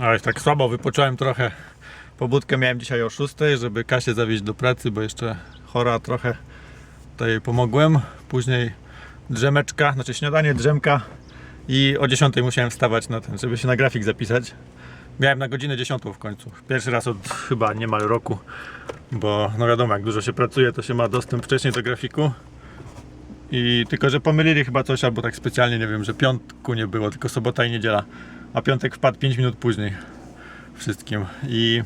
Ale tak słabo wypocząłem trochę. Pobudkę miałem dzisiaj o 6, żeby Kasię zawieźć do pracy, bo jeszcze chora trochę. Jej pomogłem. Później drzemeczka, znaczy śniadanie, drzemka i o 10 musiałem wstawać na ten, żeby się na grafik zapisać. Miałem na godzinę 10 w końcu. Pierwszy raz od chyba niemal roku, bo no wiadomo, jak dużo się pracuje, to się ma dostęp wcześniej do grafiku. I tylko, że pomylili chyba coś, albo tak specjalnie, nie wiem, że piątku nie było, tylko sobota i niedziela. A piątek wpadł 5 minut później wszystkim. I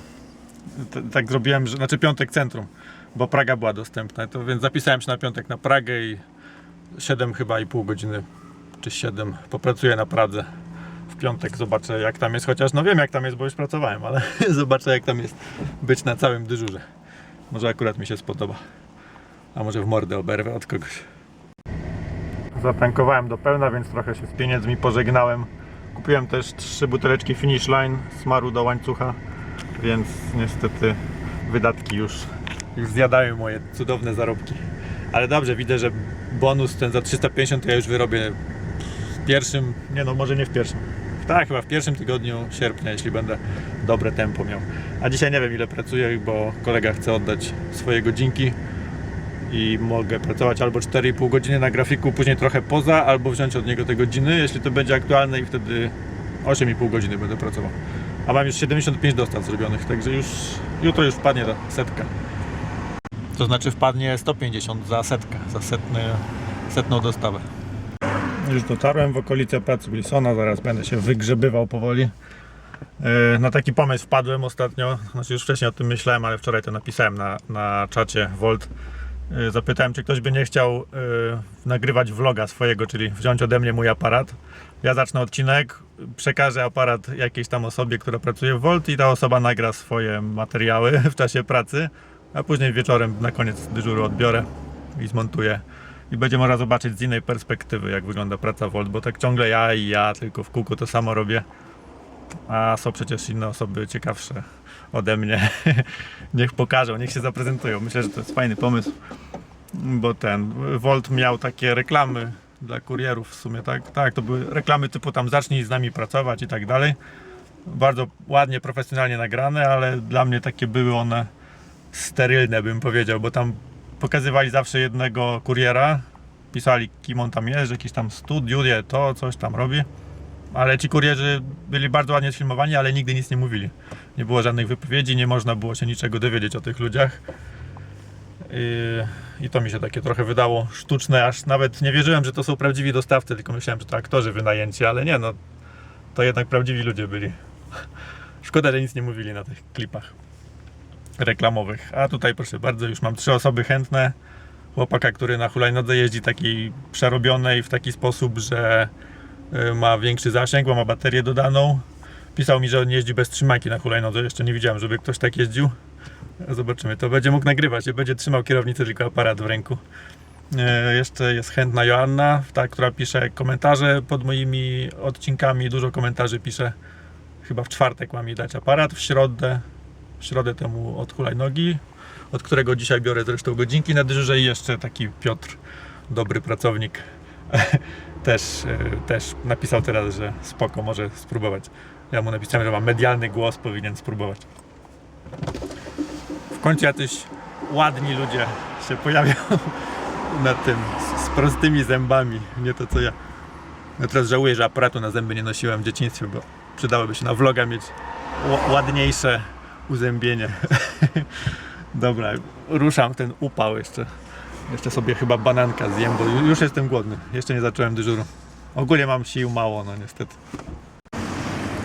tak zrobiłem, że, znaczy piątek centrum, bo Praga była dostępna. To więc zapisałem się na piątek na Pragę i 7 chyba i pół godziny, czy 7 popracuję na Pradze. W piątek zobaczę jak tam jest, chociaż no wiem jak tam jest, bo już pracowałem, ale zobaczę jak tam jest być na całym dyżurze. Może akurat mi się spodoba. A może w mordę oberwę od kogoś. Zatankowałem do pełna, więc trochę się z pieniędzmi pożegnałem. Kupiłem też trzy buteleczki Finish Line smaru do łańcucha, więc niestety wydatki już, już zjadają moje cudowne zarobki. Ale dobrze, widzę, że bonus ten za 350 to ja już wyrobię w pierwszym, nie no może nie w pierwszym, tak chyba w pierwszym tygodniu sierpnia, jeśli będę dobre tempo miał. A dzisiaj nie wiem ile pracuję, bo kolega chce oddać swoje godzinki i mogę pracować albo 4,5 godziny na grafiku, później trochę poza, albo wziąć od niego te godziny, jeśli to będzie aktualne i wtedy 8,5 godziny będę pracował. A mam już 75 dostaw zrobionych, także już jutro już wpadnie ta setka. To znaczy wpadnie 150 za setkę, za setny, setną dostawę. Już dotarłem w okolice pracy Wilsona, zaraz będę się wygrzebywał powoli. E, Na taki pomysł wpadłem ostatnio, znaczy już wcześniej o tym myślałem, ale wczoraj to napisałem na, na czacie Volt. E, Zapytałem, czy ktoś by nie chciał e, nagrywać vloga swojego, czyli wziąć ode mnie mój aparat. Ja zacznę odcinek, przekażę aparat jakiejś tam osobie, która pracuje w Volt i ta osoba nagra swoje materiały w czasie pracy, a później wieczorem na koniec dyżuru odbiorę i zmontuję. I będzie można zobaczyć z innej perspektywy, jak wygląda praca Volt, bo tak ciągle ja i ja tylko w kółku to samo robię. A są przecież inne osoby ciekawsze ode mnie. niech pokażą, niech się zaprezentują. Myślę, że to jest fajny pomysł, bo ten Volt miał takie reklamy dla kurierów w sumie, tak? Tak, to były reklamy typu tam zacznij z nami pracować i tak dalej. Bardzo ładnie, profesjonalnie nagrane, ale dla mnie takie były one sterylne, bym powiedział, bo tam pokazywali zawsze jednego kuriera, pisali kim on tam jest, że jakiś tam studiuje to, coś tam robi. Ale ci kurierzy byli bardzo ładnie sfilmowani, ale nigdy nic nie mówili. Nie było żadnych wypowiedzi, nie można było się niczego dowiedzieć o tych ludziach. I, I to mi się takie trochę wydało sztuczne, aż nawet nie wierzyłem, że to są prawdziwi dostawcy, tylko myślałem, że to aktorzy wynajęci, ale nie, no to jednak prawdziwi ludzie byli. Szkoda, że nic nie mówili na tych klipach reklamowych. A tutaj proszę bardzo, już mam trzy osoby chętne. Chłopaka, który na hulajnodze jeździ takiej przerobionej w taki sposób, że y, ma większy zasięg, bo ma baterię dodaną. Pisał mi, że on jeździ bez trzymanki na hulajnodze. Jeszcze nie widziałem, żeby ktoś tak jeździł. Zobaczymy. To będzie mógł nagrywać. Nie będzie trzymał kierownicy, tylko aparat w ręku. E, Jeszcze jest chętna Joanna, ta, która pisze komentarze pod moimi odcinkami. Dużo komentarzy pisze. Chyba w czwartek mam jej dać aparat, w środę, w środę temu od hulajnogi, od którego dzisiaj biorę zresztą godzinki na dyżurze i jeszcze taki Piotr, dobry pracownik, też, e, też napisał teraz, że spoko, może spróbować. Ja mu napisałem, że mam medialny głos, powinien spróbować. W końcu jacyś ładni ludzie się pojawią na tym, z, prostymi zębami, nie to co ja. Ja teraz żałuję, że aparatu na zęby nie nosiłem w dzieciństwie, bo przydałoby się na vloga mieć ładniejsze uzębienie. Dobra, ruszam ten upał jeszcze. Jeszcze sobie chyba bananka zjem, bo ju- już jestem głodny. Jeszcze nie zacząłem dyżuru. Ogólnie mam sił mało, no niestety.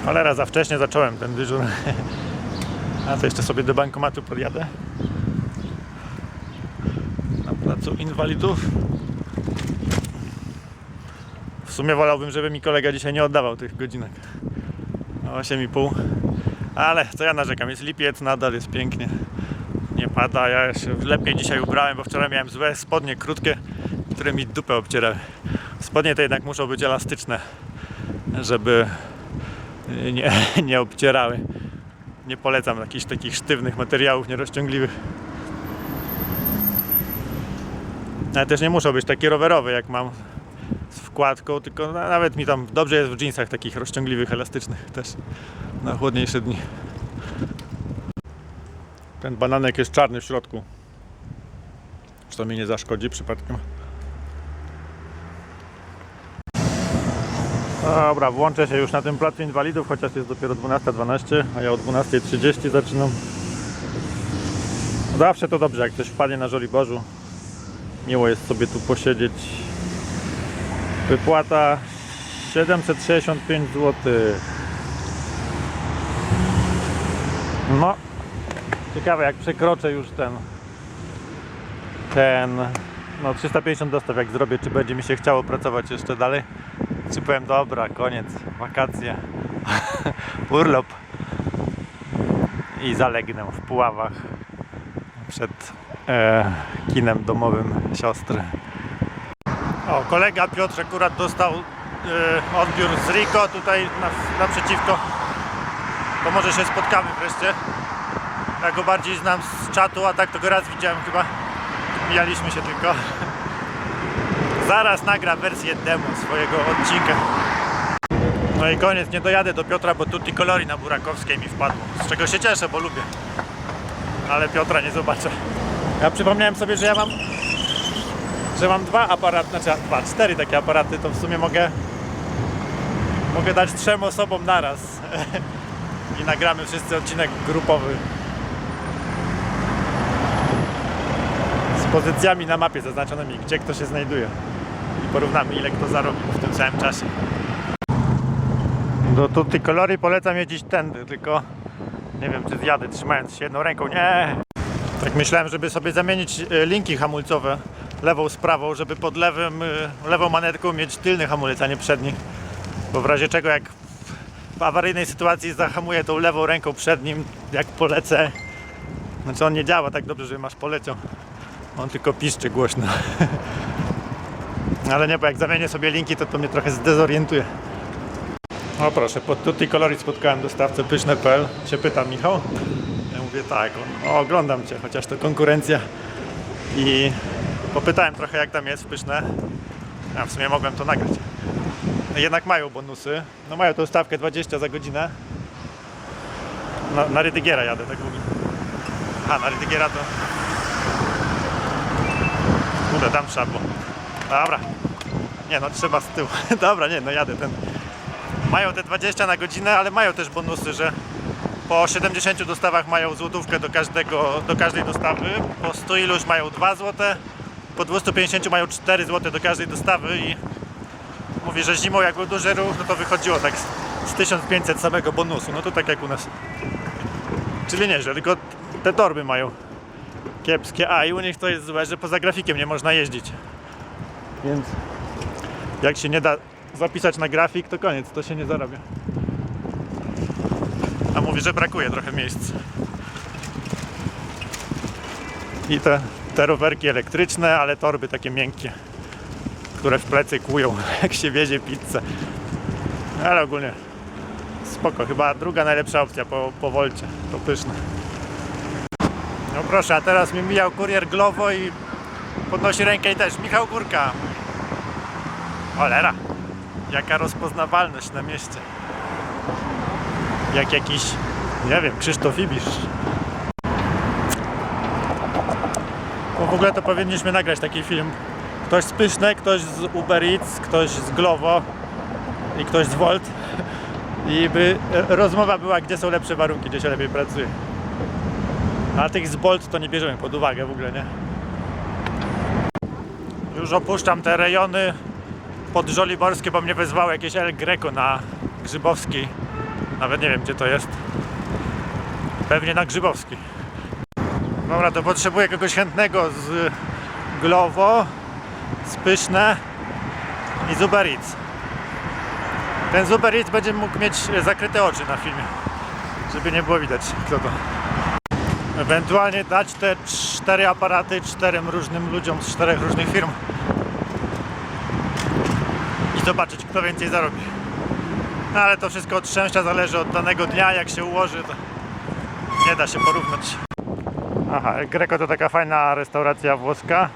Cholera, za wcześnie zacząłem ten dyżur. A to jeszcze sobie do bankomatu podjadę. Na placu inwalidów. W sumie wolałbym, żeby mi kolega dzisiaj nie oddawał tych godzinek. 8,5. Ale co ja narzekam, jest lipiec, nadal jest pięknie. Nie pada, ja się lepiej dzisiaj ubrałem, bo wczoraj miałem złe spodnie krótkie, które mi dupę obcierały. Spodnie te jednak muszą być elastyczne, żeby nie, nie obcierały. Nie polecam jakichś takich sztywnych materiałów nierozciągliwych. Ale też nie muszą być takie rowerowe, jak mam w podkładką, tylko na- nawet mi tam dobrze jest w jeansach takich rozciągliwych, elastycznych też na chłodniejsze dni. Ten bananek jest czarny w środku. Czy to mi nie zaszkodzi przypadkiem? Dobra, włączę się już na tym placu inwalidów, chociaż jest dopiero 12.12, a ja o 12.30 zaczynam. Zawsze to dobrze, jak ktoś wpadnie na Żoliborzu. Miło jest sobie tu posiedzieć. Wypłata 765 zł. No, ciekawe jak przekroczę już ten ten no 350 dostaw jak zrobię, czy będzie mi się chciało pracować jeszcze dalej. Czy powiem dobra, koniec, wakacje, urlop i zalegnę w Puławach przed e, kinem domowym siostry. O, kolega Piotr akurat dostał e, odbiór z Rico tutaj na, naprzeciwko. To może się spotkamy wreszcie. Ja go bardziej znam z czatu, a tak to go raz widziałem chyba. Mijaliśmy się tylko. Zaraz nagra wersję demo swojego odcinka. No i koniec, nie dojadę do Piotra, bo tutti colori na Burakowskiej mi wpadło. Z czego się cieszę, bo lubię. Ale Piotra nie zobaczę. Ja przypomniałem sobie, że ja mam że mam dwa aparaty, znaczy dwa, cztery takie aparaty, to w sumie mogę mogę dać trzem osobom naraz i nagramy wszyscy odcinek grupowy z pozycjami na mapie zaznaczonymi, gdzie kto się znajduje porównamy ile kto zarobił w tym samym czasie. Do Tutti Colori polecam jeździć tędy, tylko nie wiem czy zjadę trzymając się jedną ręką, nie! Tak myślałem, żeby sobie zamienić e, linki hamulcowe lewą z prawą, żeby pod lewym, e, lewą manetką mieć tylny hamulec, a nie przedni. Bo w razie czego jak w awaryjnej sytuacji zahamuję tą lewą ręką przednim, jak polecę, znaczy on nie działa tak dobrze, że masz poleciał. On tylko piszczy głośno. Ale nie, bo jak zamienię sobie linki, to to mnie trochę zdezorientuje. O proszę, pod Tutti Colori spotkałem dostawcę pyszne.pl. Się pyta Michał. Ja mówię tak, o, oglądam Cię, chociaż to konkurencja. I popytałem trochę jak tam jest pyszne. A w sumie mogłem to nagrać. Jednak mają bonusy. No mają tą stawkę 20 za godzinę. Na, na Rydygiera jadę, tak mówię. A, na Rydygiera to... Kurde, tam trzeba było. Dobra. Nie no, trzeba z tyłu. Dobra, nie, no jadę ten. Mają te 20 na godzinę, ale mają też bonusy, że po 70 dostawach mają złotówkę do, każdego, do każdej dostawy, po 100 iluś mają 2 złote, po 250 mają 4 złote do każdej dostawy i mówi, że zimą jak był duży ruch, no to wychodziło tak z, z 1500 samego bonusu, no to tak jak u nas. Czyli nieźle, tylko te torby mają kiepskie, a i u nich to jest złe, że poza grafikiem nie można jeździć. Więc jak się nie da zapisać na grafik, to koniec, to się nie zarabia. A mówi, że brakuje trochę miejsc. I te, te rowerki elektryczne, ale torby takie miękkie, które w plecy kłują, jak się wiezie pizzę. Ale ogólnie spoko, chyba druga najlepsza opcja po, po Wolcie, to pyszne. No proszę, a teraz mi mijał kurier Glovo i podnosi rękę i też Michał Górka. Cholera, jaka rozpoznawalność na mieście. Jak jakiś, nie wiem, Krzysztof Ibisz. Bo w ogóle to powinniśmy nagrać taki film. Ktoś z Pyszne, ktoś z Uber Eats, ktoś z Glovo i ktoś z Volt. I by e, rozmowa była, gdzie są lepsze warunki, gdzie się lepiej pracuje. A tych z Bolt to nie bierzemy pod uwagę w ogóle, nie? Już opuszczam te rejony podżoliborskie, bo mnie wezwało jakieś El Greco na Grzybowskiej. Nawet nie wiem, gdzie to jest. Pewnie na Grzybowskiej. Dobra, to potrzebuję kogoś chętnego z Glovo, z Pyszne i z Uber Eats. Ten z Uber Eats będzie mógł mieć zakryte oczy na filmie, żeby nie było widać kto to. Ewentualnie dać te cztery aparaty czterem różnym ludziom z czterech różnych firm zobaczyć kto więcej zarobi. No ale to wszystko od szczęścia zależy od danego dnia, jak się ułoży, to nie da się porównać. Aha, Greco to taka fajna restauracja włoska,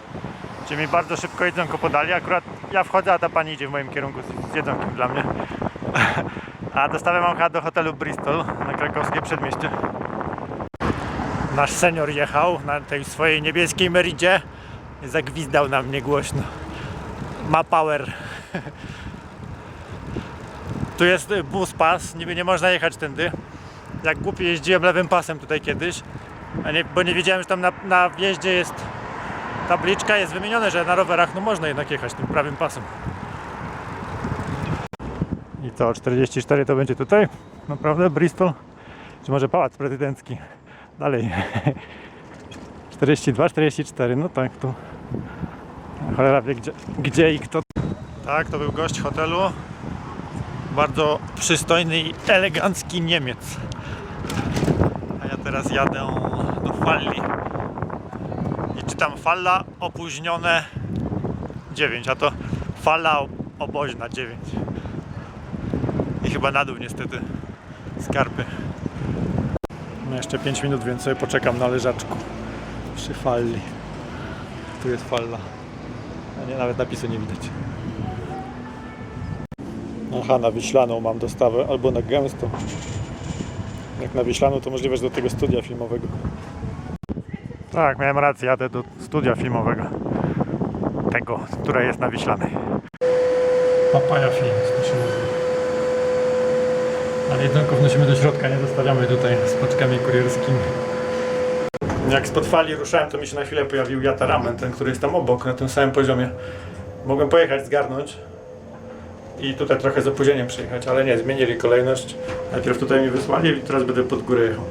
gdzie mi bardzo szybko jedzonko podali. Akurat ja wchodzę, a ta pani idzie w moim kierunku z, jedzonkiem dla mnie. A dostawę mam do hotelu Bristol na krakowskie przedmieście. Nasz senior jechał na tej swojej niebieskiej Meridzie zagwizdał na mnie głośno. Ma power. Tu jest y, bus pas, niby nie można jechać tędy. Jak głupi jeździłem lewym pasem tutaj kiedyś, nie, bo nie wiedziałem, że tam na, na wjeździe jest tabliczka, jest wymienione, że na rowerach no można jednak jechać tym prawym pasem. I co, 44 to będzie tutaj? Naprawdę? Bristol? Czy może Pałac Prezydencki? Dalej. 42, 44, no tak, tu cholera wie gdzie, gdzie i kto. Tak, to był gość hotelu. Bardzo przystojny i elegancki Niemiec. A ja teraz jadę do Falli. I czytam falla opóźnione 9, a to fala oboźna 9. I chyba na dół niestety skarpy. No jeszcze 5 minut, więc sobie poczekam na leżaczku przy falli. Tu jest falla. A nie, nawet napisu nie widać. Aha, na Wiślaną mam dostawę, albo na Gęstą. Jak na Wiślaną, to możliwe, że do tego studia filmowego. Tak, miałem rację, jadę do studia filmowego. Tego, które jest na Wiślanej. Papaya Films to się nazywa. Ale jedzonko wnosimy do środka, nie zostawiamy tutaj z paczkami kurierskimi. Jak spod fali ruszałem, to mi się na chwilę pojawił Yataramen, ten, który jest tam obok, na tym samym poziomie. Mogłem pojechać, zgarnąć i tutaj trochę z opóźnieniem przyjechać, ale nie, zmienili kolejność. Najpierw tutaj mi wysłali i teraz będę pod górę jechał.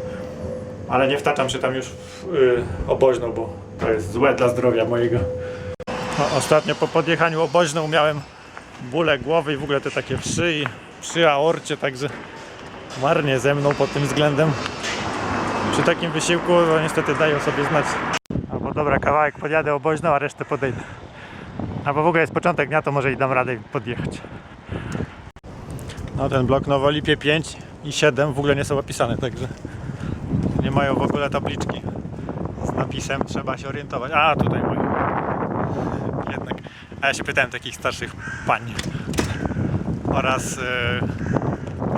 Ale nie wtaczam się tam już w y, oboźną, bo to jest złe dla zdrowia mojego. No, ostatnio po podjechaniu oboźną miałem bóle głowy i w ogóle te takie wszy i przy aorcie, także marnie ze mną pod tym względem. Przy takim wysiłku to niestety dają sobie znać. Albo dobra, kawałek podjadę oboźną, a resztę podejdę. Albo w ogóle jest początek dnia, to może i dam radę podjechać. No ten blok Nowolipie 5 i 7 w ogóle nie są opisane, także nie mają w ogóle tabliczki z napisem, trzeba się orientować. A, tutaj mają. Jednak. A ja się pytałem takich starszych pań oraz e,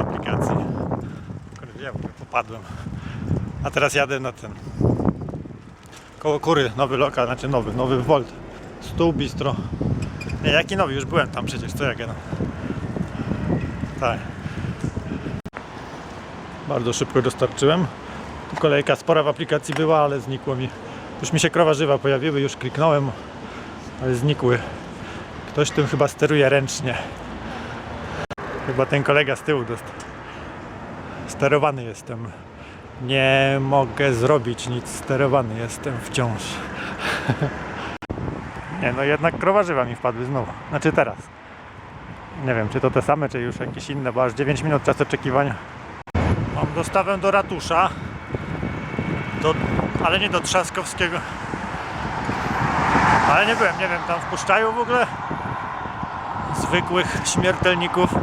aplikacji. Kurde, ja popadłem. A teraz jadę na ten. Koło kury, nowy lokal, znaczy nowy, nowy Volt. Stół bistro. Nie, jaki nowy? Już byłem tam przecież, co ja gadam. Tak. Bardzo szybko dostarczyłem. Kolejka spora w aplikacji była, ale znikło mi. Już mi się krowa żywa pojawiły, już kliknąłem, ale znikły. Ktoś tym chyba steruje ręcznie. Chyba ten kolega z tyłu dostał. Sterowany jestem. Nie mogę zrobić nic, sterowany jestem wciąż. Nie no, jednak krowa żywa mi wpadły znowu. Znaczy teraz. Nie wiem, czy to te same, czy już jakieś inne, bo aż 9 minut czas oczekiwania. Mam dostawę do ratusza. Do, ale nie do Trzaskowskiego. Ale nie byłem, nie wiem, tam wpuszczają w ogóle zwykłych śmiertelników,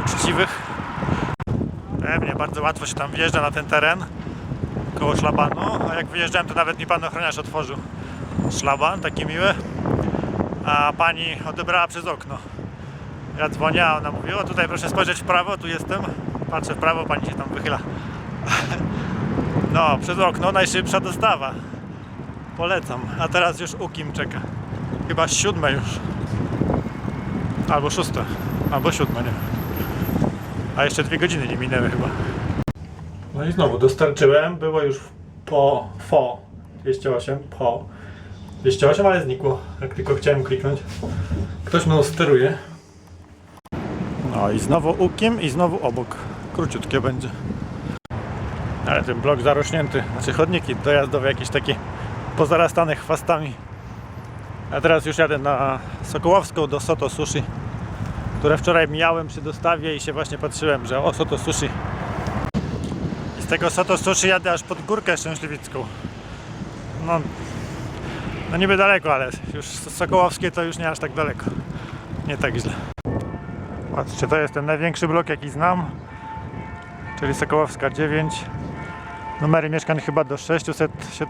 uczciwych. Pewnie, bardzo łatwo się tam wjeżdża na ten teren koło szlabanu, a jak wyjeżdżałem to nawet mi pan ochroniarz otworzył szlaban, taki miły, a pani odebrała przez okno. Ja dzwonię, a ona mówi, o tutaj proszę spojrzeć w prawo, tu jestem. Patrzę w prawo, pani się tam wychyla. No, przez okno najszybsza dostawa. Polecam. A teraz już u kim czeka. Chyba siódme już. Albo szóste. Albo siódme, nie. A jeszcze dwie godziny nie minęły chyba. No i znowu dostarczyłem. Było już po FO 208 po 208, ale znikło. Jak tylko chciałem kliknąć. Ktoś mną steruje. No i znowu u kim i znowu obok. Króciutkie będzie. Ale ten blok zarośnięty, znaczy chodniki dojazdowe jakieś takie pozarastane chwastami. A teraz już jadę na Sokołowską do Soto Sushi, które wczoraj mijałem przy dostawie i się właśnie patrzyłem, że o Soto Sushi. I z tego Soto Sushi jadę aż pod Górkę Szczęśliwicką. No, no niby daleko, ale już Sokołowskie to już nie aż tak daleko. Nie tak źle. Patrzcie, to jest ten największy blok jaki znam, czyli Sokołowska 9. Numery mieszkań chyba do 600 się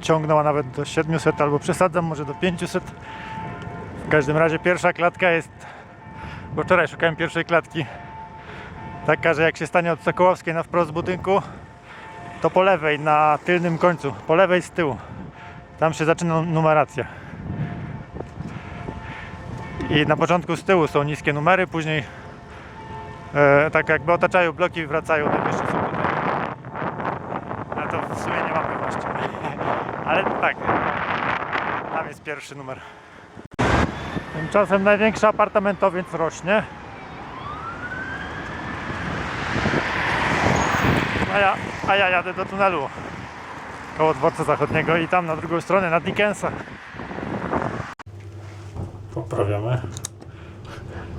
ciągną, a nawet do 700 albo przesadzam, może do 500. W każdym razie pierwsza klatka jest, bo wczoraj szukałem pierwszej klatki, taka, że jak się stanie od Sokołowskiej na wprost budynku, to po lewej, na tylnym końcu, po lewej z tyłu. Tam się zaczyna numeracja. I na początku z tyłu są niskie numery, później e, tak jakby otaczają bloki i wracają najwyższe są tutaj. A to w sumie nie mam pewności. Ale tak, tam jest pierwszy numer. Tymczasem największy apartamentowiec rośnie. A ja, a ja jadę do tunelu koło dworca zachodniego i tam na drugą stronę, na Dickensa. Poprawiamy.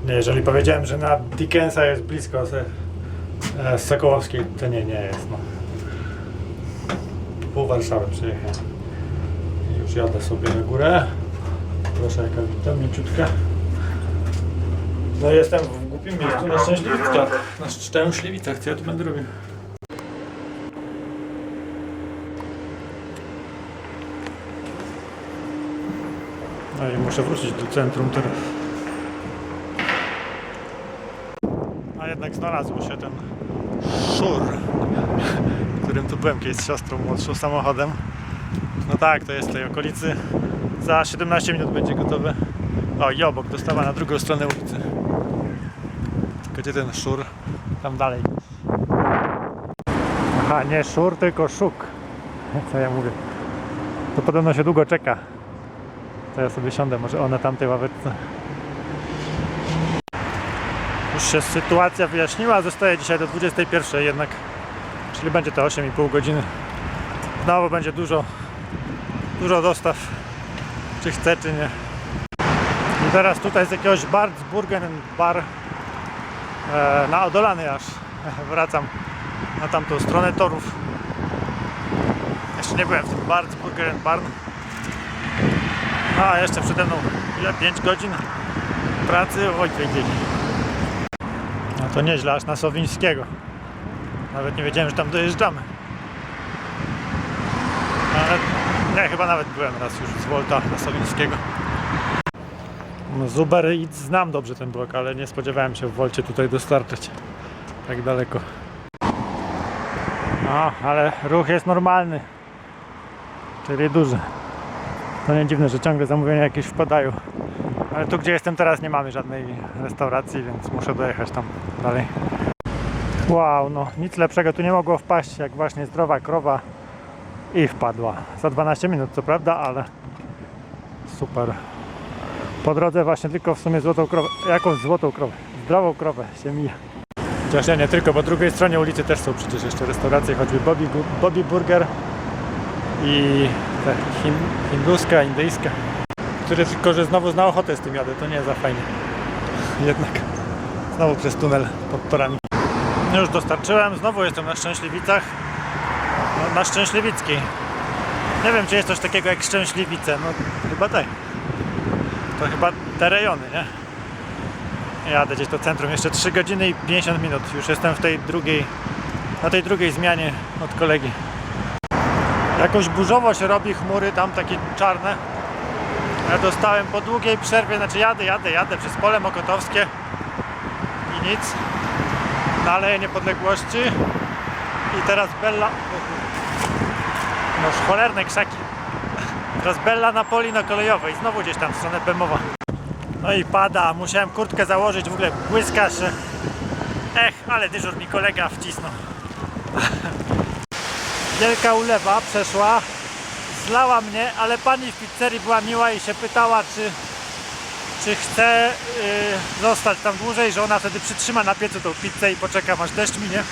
Nie, jeżeli powiedziałem, że na Dickensa jest blisko se, e, z Sokołowskiej, to nie, nie jest. No. Pół Warszawy przyjechałem. Już jadę sobie na górę. Proszę, jaka witam, mięciutka. No jestem w głupim miejscu na Szczęśliwicach. Na Szczęśliwicach, co ja tu będę robił? I muszę wrócić do centrum teraz. A jednak znalazł się ten szur, którym tu byłem kiedyś z siostrą młodszą samochodem. No tak, to jest w tej okolicy. Za 17 minut będzie gotowe. O i obok, dostawa na drugą stronę ulicy. Gdzie ten szur? Tam dalej. Aha, nie szur, tylko szuk. Co ja mówię? To podobno się długo czeka. To ja sobie siądę, może o na tamtej ławeczce. Już się sytuacja wyjaśniła, zostaje dzisiaj do 21 jednak. Czyli będzie to 8,5 godziny. Znowu będzie dużo, dużo dostaw. Czy chce, czy nie. I teraz tutaj z jakiegoś Bartsburgen Bar e, na Odolany aż wracam na tamtą stronę torów. Jeszcze nie byłem w tym Bartsburgen Barn. A jeszcze przede mną ile? 5 godzin pracy, oj wiedzieli. No to nieźle, aż na Sowińskiego. Nawet nie wiedziałem, że tam dojeżdżamy. Ale nie, chyba nawet byłem raz już z Volta na Sowińskiego. No, z Uber znam dobrze ten blok, ale nie spodziewałem się w Wolcie tutaj dostarczać tak daleko. No, ale ruch jest normalny, czyli duży. To nie dziwne, że ciągle zamówienia jakieś wpadają. Ale tu gdzie jestem teraz nie mamy żadnej restauracji, więc muszę dojechać tam dalej. Wow, no nic lepszego tu nie mogło wpaść, jak właśnie zdrowa krowa i wpadła. Za 12 minut co prawda, ale super. Po drodze właśnie tylko w sumie złotą krowę, jakąś złotą krowę, zdrową krowę się mija. Chociaż ja nie tylko, po drugiej stronie ulicy też są przecież jeszcze restauracje, choćby Bobby, Bobby Burger i ta hin, hinduska, indyjska. Który tylko, że znowu na ochotę z tym jadę, to nie za fajnie. Jednak znowu przez tunel pod torami. Już dostarczyłem, znowu jestem na Szczęśliwicach. No, na Szczęśliwickiej. Nie wiem, czy jest coś takiego jak Szczęśliwice. No chyba tak. To chyba te rejony, nie? Jadę gdzieś do centrum, jeszcze 3 godziny i 50 minut. Już jestem w tej drugiej, na tej drugiej zmianie od kolegi. Jakoś burzowo się robi, chmury tam takie czarne. Ja dostałem po długiej przerwie, znaczy jadę, jadę, jadę przez pole mokotowskie i nic. Na Aleję Niepodległości i teraz Bella... Noż cholerne krzaki. Teraz Bella na Polino kolejowej, znowu gdzieś tam w stronę Bemowa. No i pada, musiałem kurtkę założyć, w ogóle błyska się. Ech, ale dyżur mi kolega wcisnął. Wielka ulewa przeszła, zlała mnie, ale pani w pizzerii była miła i się pytała, czy, czy chcę y, zostać tam dłużej, że ona wtedy przytrzyma na piecu tą pizzę i poczeka aż deszcz minie.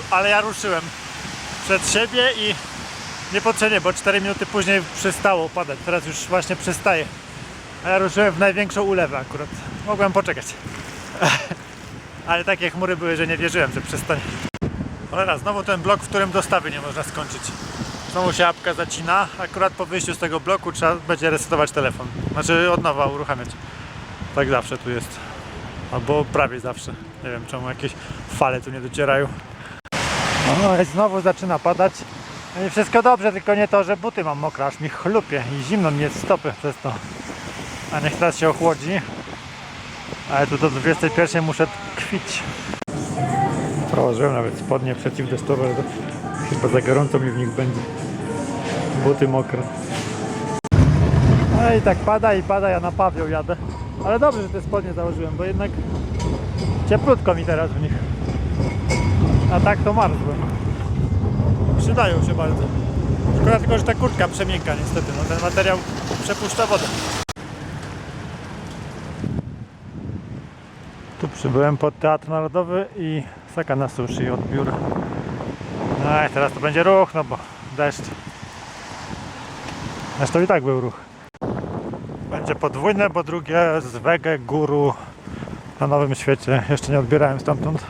Ale ja ruszyłem przed siebie i niepotrzebnie, bo 4 minuty później przestało padać. Teraz już właśnie przestaje. A ja ruszyłem w największą ulewę akurat. Mogłem poczekać. Ale takie chmury były, że nie wierzyłem, że przestanie. Cholera, znowu ten blok, w którym dostawy nie można skończyć. Znowu się apka zacina. Akurat po wyjściu z tego bloku trzeba będzie resetować telefon. Znaczy od nowa uruchamiać. Tak zawsze tu jest. Albo prawie zawsze. Nie wiem czemu jakieś fale tu nie docierają. No i znowu zaczyna padać. No i wszystko dobrze, tylko nie to, że buty mam mokre, aż mi chlupie i zimno mi jest stopy przez to. A niech teraz się ochłodzi. Ale tu do 21 muszę tkwić. Założyłem nawet spodnie przeciwdeszczowe, ale to chyba za gorąco mi w nich będzie. Buty mokre. No i tak pada i pada, ja na pawią jadę. Ale dobrze, że te spodnie założyłem, bo jednak cieplutko mi teraz w nich. A tak to marzłem. Przydają się bardzo. Szkoda tylko, że ta kurtka przemięka niestety. No ten materiał przepuszcza wodę. Tu przybyłem pod Teatr Narodowy i Sakana Sushi od biura. No i teraz to będzie ruch, no bo deszcz. Zresztą i tak był ruch. Będzie podwójne, bo drugie z Wege Guru na Nowym Świecie. Jeszcze nie odbierałem stamtąd,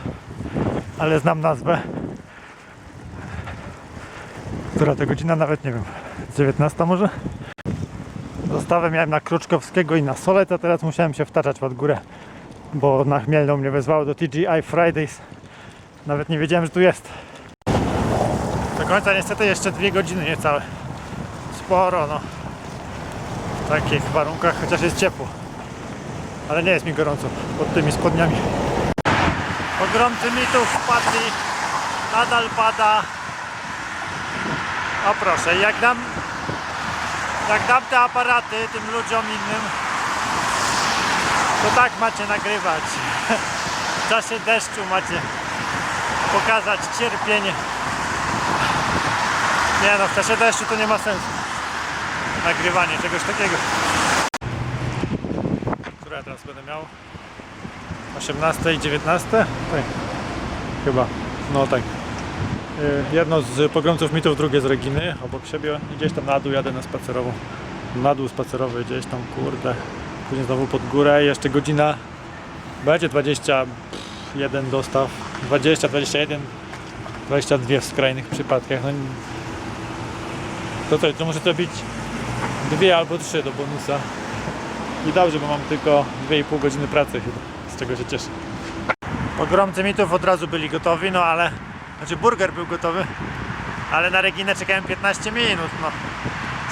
ale znam nazwę. Która to godzina? Nawet nie wiem. 19 może? Dostawę miałem na Kruczkowskiego i na Solet, a teraz musiałem się wtaczać pod górę, bo na Chmielną mnie wezwało do TGI Fridays. Nawet nie wiedziałem, że tu jest. Do końca niestety jeszcze dwie godziny niecałe. Sporo, no. W takich warunkach, chociaż jest ciepło. Ale nie jest mi gorąco pod tymi spodniami. Pogromcy mitów wpadli. Nadal pada. O proszę, jak dam, jak dam te aparaty tym ludziom innym, to tak macie nagrywać. W czasie deszczu macie pokazać cierpienie. Nie no, w czasie deszczu to nie ma sensu. Nagrywanie czegoś takiego. Które ja teraz będę miał? 18 i 19? Tak. Chyba. No tak. Y, Jedno z pogromców mitów, drugie z Reginy obok siebie. I gdzieś tam na dół jadę na spacerową. Na dół spacerowy gdzieś tam, kurde. Później znowu pod górę. Jeszcze godzina będzie 21 dostaw. 20, 21, 22 w skrajnych przypadkach. No, to co, to muszę zrobić dwie albo trzy do bonusa. I dobrze, bo mam tylko 2,5 godziny pracy z czego się cieszę. Pogromcy mitów od razu byli gotowi, no ale znaczy burger był gotowy, ale na Reginę czekałem 15 minut, no.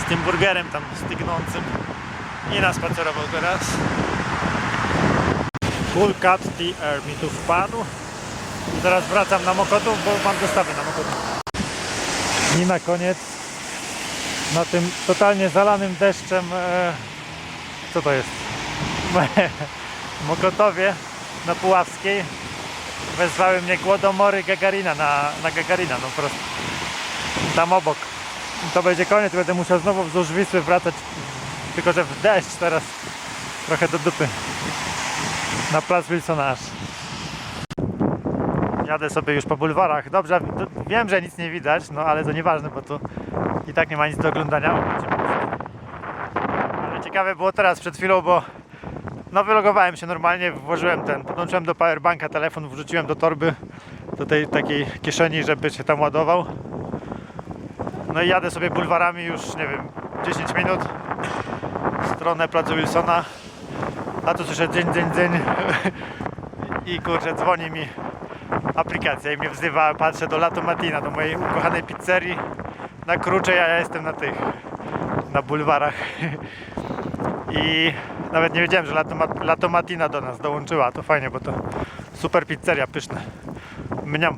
Z tym burgerem tam stygnącym. I nas spacerował teraz. Cut TR mi tu wpadł. I teraz wracam na Mokotów, bo mam dostawy na Mokotów. I na koniec na tym totalnie zalanym deszczem e, co to jest? Mokotowie na Puławskiej wezwały mnie głodomory Gagarina na, na Gagarina, no po prostu tam obok. To będzie koniec, będę musiał znowu wzdłuż Wisły wracać, tylko że w deszcz teraz trochę do dupy. Na plac Wilsona. Jadę sobie już po bulwarach. Dobrze, wiem, że nic nie widać, no ale to nieważne, bo tu i tak nie ma nic do oglądania. Ale ciekawe było teraz przed chwilą, bo no wylogowałem się normalnie, włożyłem ten, podłączyłem do powerbanka telefon, wrzuciłem do torby, do tej takiej kieszeni, żeby się tam ładował. No i jadę sobie bulwarami już, nie wiem, 10 minut w stronę placu Wilsona. A tu słyszę dzień, dzień, dzień i kurczę, dzwoni mi aplikacja i mnie wzywa, patrzę do Lato Matina, do mojej ukochanej pizzerii na Kruczej, a ja jestem na tych, na bulwarach. I nawet nie wiedziałem, że Lato, Lato Matina do nas dołączyła, to fajnie, bo to super pizzeria, pyszne. Mniam.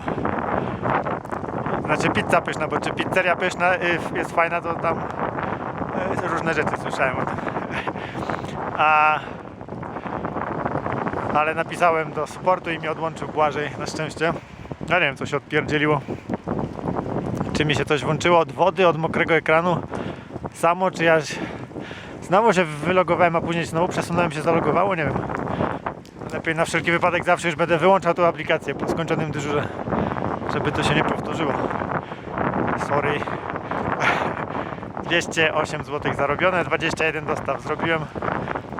Znaczy pizza pyszna, bo czy pizzeria pyszna y, jest fajna, to tam y, różne rzeczy słyszałem o tym. A ale napisałem do supportu i mi odłączył Błażej na szczęście. Ja nie wiem, co się odpierdzieliło. Czy mi się coś włączyło od wody, od mokrego ekranu samo, czy ja znowu się wylogowałem, a później znowu przesunąłem się, zalogowało, nie wiem. Lepiej na wszelki wypadek zawsze już będę wyłączał tą aplikację po skończonym dyżurze, żeby to się nie powtórzyło. Sorry. 208 zł zarobione, 21 dostaw zrobiłem.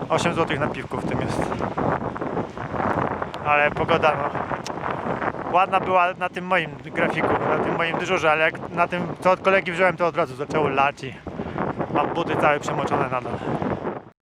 8 zł na piwku w tym jest ale pogoda no ładna była na tym moim grafiku, na tym moim dyżurze, ale jak na tym co od kolegi wziąłem to od razu zaczęło lać i mam buty całe przemoczone nadal.